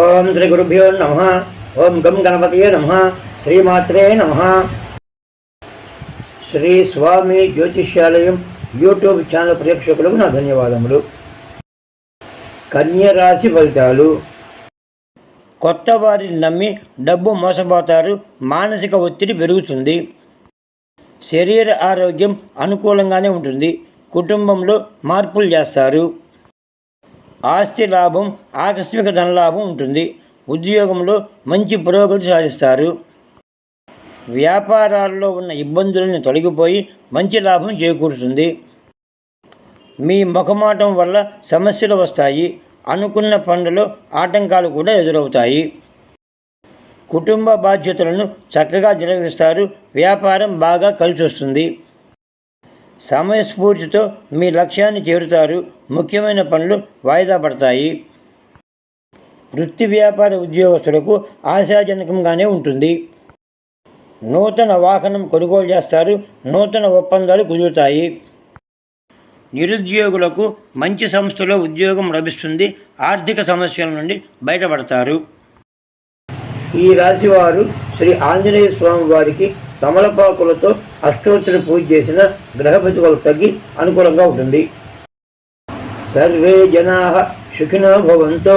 ఓం శ్రీ గురుభ్యో నమ. ఓం గం గణపతియే నమ. శ్రీమాత్రే నమ. శ్రీ స్వామి జ్యోతిష్యాలయం యూట్యూబ్ ఛానల్ ప్రేక్షకులకు నా ధన్యవాదములు. కన్యరాశి ఫలితాలు. కొత్త వారిని నమ్మి డబ్బు మోసపోతారు మానసిక ఒత్తిడి పెరుగుతుంది. శరీర ఆరోగ్యం అనుకూలంగానే ఉంటుంది. కుటుంబంలో మార్పులు చేస్తారు. ఆస్తి లాభం ఆకస్మిక ధనలాభం ఉంటుంది. ఉద్యోగంలో మంచి పురోగతి సాధిస్తారు. వ్యాపారాల్లో ఉన్న ఇబ్బందులను తొలగిపోయి మంచి లాభం చేకూరుతుంది. మీ ముఖమాటం వల్ల సమస్యలు వస్తాయి. అనుకున్న పనులలో ఆటంకాలు కూడా ఎదురవుతాయి. కుటుంబ బాధ్యతలను చక్కగా నిర్వహిస్తారు. వ్యాపారం బాగా కలిసి వస్తుంది సమయస్ఫూర్తితో మీ లక్ష్యాన్ని చేరుతారు. ముఖ్యమైన పనులు వాయిదా పడతాయి. వృత్తి వ్యాపార ఉద్యోగస్తులకు ఆశాజనకంగానే ఉంటుంది. నూతన వాహనం కొనుగోలు చేస్తారు. నూతన ఒప్పందాలు కుదురుతాయి. నిరుద్యోగులకు మంచి సంస్థలో ఉద్యోగం లభిస్తుంది. ఆర్థిక సమస్యల నుండి బయటపడతారు. ఈ రాశి వారు శ్రీ ఆంజనేయ స్వామి వారికి తమలపాకులతో అష్టోత్తర పూజ చేసిన గ్రహపతికలు తగ్గి అనుకూలంగా ఉంటుంది. సర్వే జనా సుఖినో భవంతో.